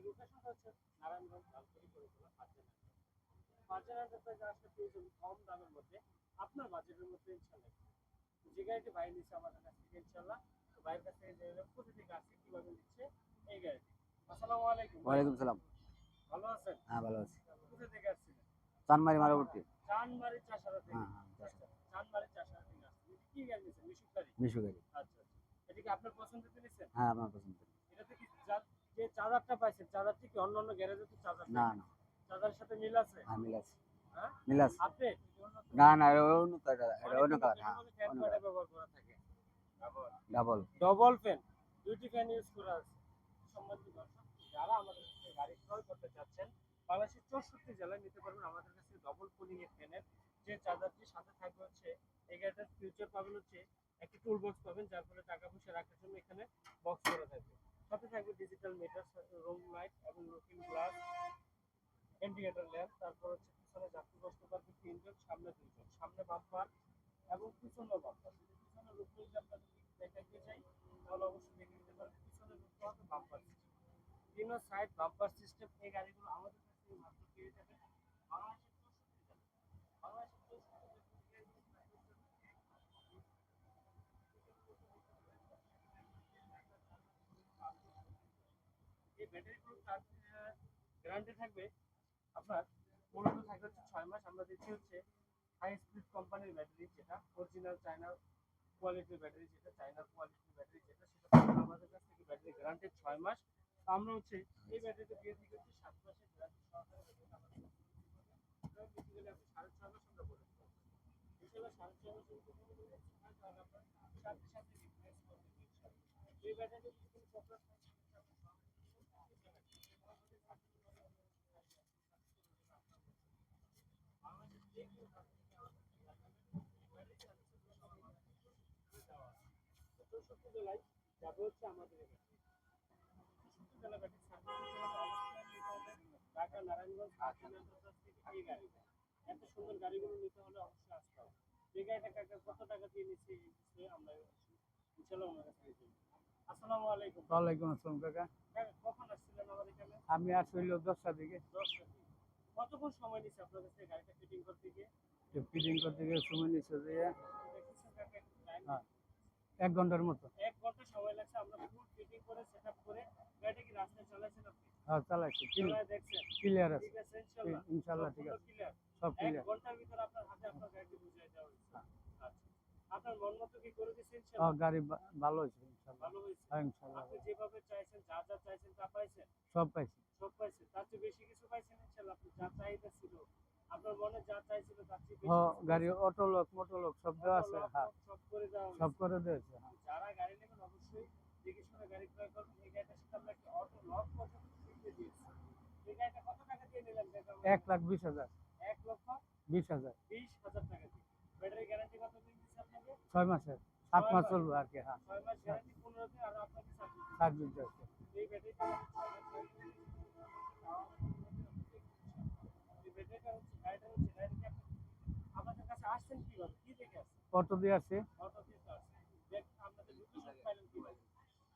লোকেশনটা হচ্ছে নারায়ণগঞ্জ পাঁচজন এন্টারপ্রাইজ আসলে প্রয়োজন কম দামের মধ্যে আপনার বাজেটের মধ্যে ইনশাল্লাহ যে গাড়িটি নিচ্ছে আমাদের কাছ থেকে ইনশাল্লাহ বাইরের কাছ থেকে কীভাবে নিচ্ছে এই গাড়িটি আসসালামু আলাইকুম। ওয়ালাইকুম সালাম। ভালো আছেন? হ্যাঁ ভালো আছি। কোথা থেকে আসছিলেন চানমারি মারাবর্তী চানমারি চাষারা থেকে। হ্যাঁ হ্যাঁ আচ্ছা, চানমারি চাষারা থেকে আসছেন। কি গাড়ি নিচ্ছেন মিশুক গাড়ি? আচ্ছা আচ্ছা। এটা কি আপনার পছন্দের নিচ্ছেন হ্যাঁ আপনার পছন্দ এটাতে কি চা- যে চার্জারটা পাইছেন চার্জারটি কি অন্য অন্য গ্যারেজে তো চার্জার না না। চার্জারের সাথে মিল আছে? হ্যাঁ মিল আছে। হ্যাঁ? মিল আছে। আপনি না না অন্য কালার অন্য কালার হ্যাঁ অন্য কালার ব্যবহার করা থাকে। ডাবল। ডবল। ফ্যান দুইটি ফ্যান ইউজ করা আছে। সম্মানিত দর্শক যারা আমাদের কাছ গাড়ি ক্রয় করতে চাচ্ছেন বাংলাদেশের চৌষট্টি জেলায় নিতে পারবেন আমাদের কাছে ডবল কুলিং এর ফ্যানের যে চার্জারটির সাথে থাকবে হচ্ছে এই গাড়িটার ফিউচার পাবেন হচ্ছে একটি টুল বক্স পাবেন যার ফলে টাকা পয়সা রাখার জন্য এখানে বক্স করা থাকবে। ডিজিটাল মিটার রুম লাইট এবং লুকিং গ্লাস ইন্ডিকেটর ল্যাম্প তারপর হচ্ছে পিছনে যাত্রী বসতে পারবে তিনজন সামনে দুইজন। সামনে বাম্পার এবং পিছনেও বাম্পার যদি পিছনে রূপ যদি আপনাদের দেখাতে চাই তাহলে অবশ্যই দেখে নিতে পারেন পিছনে রূপটা হবে বাম্পার সিস্টেম তিন সাইড বাম্পার সিস্টেম এই গাড়িগুলো আমাদের কাছ মাত্র পেয়ে যাবেন। বাংলাদেশের বাংলাদেশের এই ব্যাটারিগুলো তার গ্যারান্টি থাকবে। আপনার মূলত থাকবে হচ্ছে ছয় মাস। আমরা দিচ্ছি হচ্ছে হাই স্পিড কোম্পানির ব্যাটারি যেটা অরিজিনাল চায়না কোয়ালিটির ব্যাটারি যেটা চায়না কোয়ালিটির ব্যাটারি যেটা সেটা আমাদের কাছ থেকে ব্যাটারি গ্যারান্টি ছয় মাস। আমরা হচ্ছে এই ব্যাটারিতে দিয়ে দিচ্ছি হচ্ছে সাত মাসের গ্যারান্টি ব্যাটারি সাড়ে ছয় মাস আমরা বলে হিসেবে সাড়ে ছয় মাসের আমরা সাথে সাথে রিপ্লেস করে দেবো এই ব্যাটারিতে থাকে সেক্ষেত্রে আপনি চৌষট্টি জেলায় যাবে হচ্ছে আমাদের এখানে চৌষট্টি জেলা ব্যাটারি সার্ভিস ঢাকা নারায়ণগঞ্জ এত সুন্দর গাড়িগুলো নিতে হলে অবশ্যই আসতে হবে এই গাড়িটা কাকা কত টাকা দিয়ে নিচ্ছে এই বিষয়ে আমরা ইনশাল্লাহ ওনার কাছে। আসসালামু আলাইকুম ওয়ালাইকুম আসসালাম কাকা কখন আসছিলেন আমাদের এখানে আমি আসছিল দশটা দিকে দশটা দিন। কতক্ষণ সময় নিচ্ছে আপনার কাছে গাড়িটা ফিটিং করতে গিয়ে? ফিটিং করতে গিয়ে সময় নিচ্ছে যে হ্যাঁ। এক ঘণ্টার মতো। এক ঘণ্টা সময় লাগছে আমরা ফুল ফিটিং করে সেটআপ করে গাড়িটা কি রাস্তায় আপনি? হ্যাঁ চালাইছি ক্লিয়ার আছে। ঠিক আছে ইনশাআল্লাহ ইনশাল্লাহ ঠিক আছে। ক্লিয়ার সব এক ঘণ্টার ভিতরে আপনার হাতে আপনার গাড়িটি বুঝিয়ে দেওয়া হয়েছে। আচ্ছা। আপনার মন মতো কি করে হ্যাঁ গাড়ি ভালো হয়েছে ইনশাল্লাহ। ভালো হয়েছে। হ্যাঁ ইনশাল্লাহ। আপনি যেভাবে চাইছেন যা যা চাইছেন তা পাইছেন? সব পাইছি। সব পাইছেন তার চেয়ে বেশি কিছু পাইছেন ইনশাআল্লাহ আপনি যা চাহিদা ছিল আপনার মনে যা চাইছিল তার চেয়ে বেশি হ্যাঁ গাড়ি অটো লোক মোটো লোক সব দেওয়া আছে হ্যাঁ। সব করে দেওয়া সব। করে দিয়েছে হ্যাঁ। যারা গাড়ি নেবেন অবশ্যই দেখে শুনে গাড়ি ক্রয় করবেন। এই গাড়িটার সাথে আমরা একটা অটো লক পর্যন্ত দিয়েছি। এই গাড়িটা কত টাকা দিয়ে নিলেন এক লাখ বিশ হাজার। এক লক্ষ বিশ হাজার। বিশ হাজার টাকা দিয়ে। ব্যাটারি গ্যারান্টি কত দিন দিচ্ছে আপনাকে? ছয় মাসের সাত মাস চলবে আর কি হ্যাঁ। ছয় মাস গ্যারান্টি পনেরো দিন আর আপনাকে সার্ভিস সার্ভিস আছে এই ব্যাটারিটা আমাদের ছয় মাস guarantee দিচ্ছে। এই ব্যাটারিটা হচ্ছে গাড়িটা হচ্ছে গাড়িটা আপনি আমাদের কাছে আসছেন কীভাবে কি দেখে আসছেন অটো দিয়ে আছে।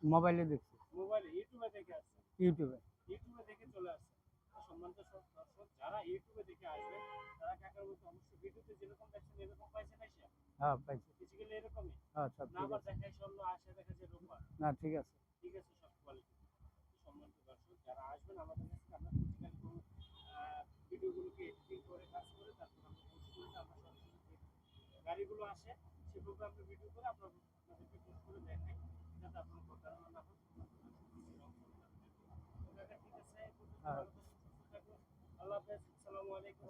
মোবাইলে দেখছি। মোবাইলে ইউটিউবে। দেখে আসছেন ইউটিউবে ইউটিউবে দেখে চলে আসছে যারা ইউটিউবে দেখে আসবেন তারা কাকার ভিডিওতে যেরকম দেখছেন এরকম পাইছেন এসে হ্যাঁ পাইছি। বেসিক্যালি এরকমই হ্যাঁ সব না আবার দেখায় আসে দেখা যায় রূপা না, ঠিক আছে। ঠিক আছে। সব কোয়ালিটি সম্মানিত দর্শক যারা আসবেন আমাদের কাছে আমরা ফিজিক্যালি ভিডিওগুলোকে এডিটিং করে কাজ করে তারপর আমরা পোস্ট করে আমরা সরাসরি যে গাড়িগুলো আসে সেগুলোকে আমরা ভিডিও করে আপনার আপনাদেরকে পোস্ট করে দেখাই যাতে আপনার প্রতারণা না হয় ঠিক আছে হ্যাঁ। আল্লাহ হাফেজ আসসালামু আলাইকুম।